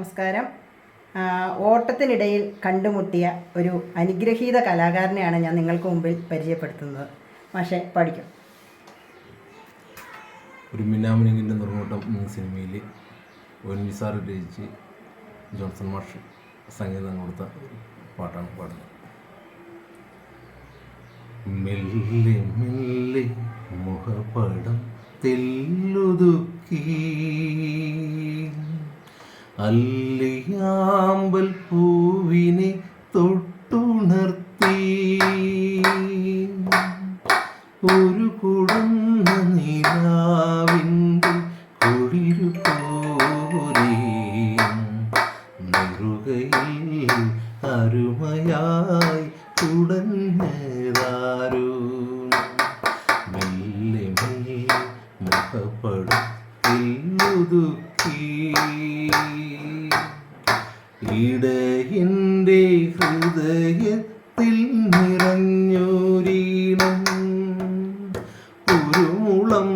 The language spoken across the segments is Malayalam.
നമസ്കാരം. ഓട്ടത്തിനിടയിൽ കണ്ടുമുട്ടിയ ഒരു അനുഗ്രഹീത കലാകാരനെയാണ് ഞാൻ നിങ്ങൾക്ക് മുമ്പിൽ പരിചയപ്പെടുത്തുന്നത്. പക്ഷേ പഠിക്കും. ഒരു മിനാമിനിങ്ങിന്റെ നിർമ്മൂട്ടം എന്ന സിനിമയിൽ ഒ നിസാർ രചിച്ച് ജോൺസൺ മാഷ് സംഗീതം കൊടുത്ത പാട്ടാണ് പാടുന്നത്. മെല്ലെ മെല്ലെ മുഖപടം തെല്ലുതുക്കി. അല്ലിയാമ്പൽ പൂവിനെ തൊട്ടുണർത്തി. ഒരു കുടുന്ന നിലാവിന്റെ കുളിരു പോരുകയിൽ അരുമയായി കുടഞ്ഞതാരോ മെല്ലെ മെല്ലെ മുഖപ്പെടുത്തി ഒതുക്കി ഇടയന്റെ ഹൃദയത്തിൽ നിറഞ്ഞൊരീണം. ഒരു മുളം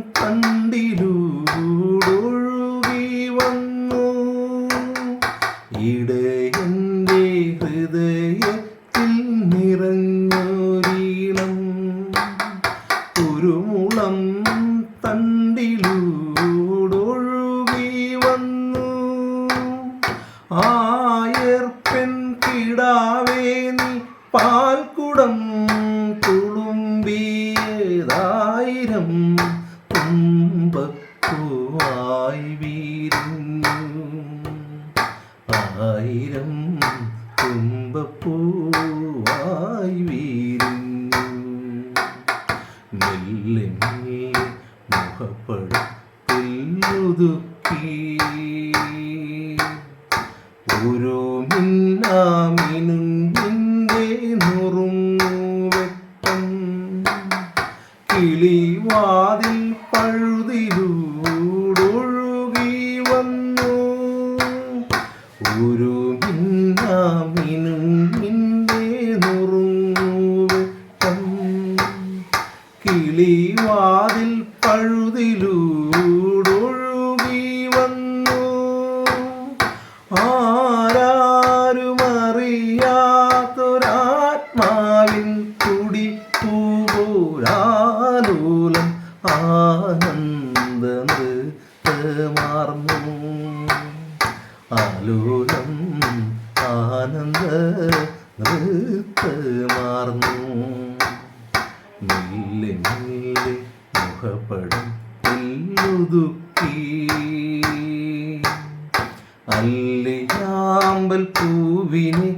കണ്ടിലൂടൊഴുകി വന്നു. ഇടയന്റെ ഹൃദയത്തിൽ നിറഞ്ഞൊരീണം. ഒരു മുളം തണ്ടിലൂടൊഴുകി കിടാവേ നീ പാൽക്കുടം തുളുമ്പിയതായിരം തുമ്പപ്പൂവായി വീരുന്നു. ആയിരം തുമ്പപ്പൂവായി വീരുന്നു. മെല്ലെ മെല്ലെ ഓരോ മിന്നാമിനും നിന്റെ നുറുങ്ങുവെട്ടം കിളിവാതിൽ പഴുതിലൂടൊഴുകി വന്നു. ഒരു മിന്നാമിനും നിന്റെ നുറുങ്ങുവെട്ടം കിളിവാതിൽ പഴുതിലൂടൊഴുകി തുടി പൂപോരാലോലം ആനന്ദ നൃത്തമാർന്നു ആലോലം ആനന്ദ നൃത്തമാർന്നു മെല്ലെ മെല്ലെ മുഖപടം എല്ലുതുക്കി അല്ലിയാമ്പൽ പൂവിനെ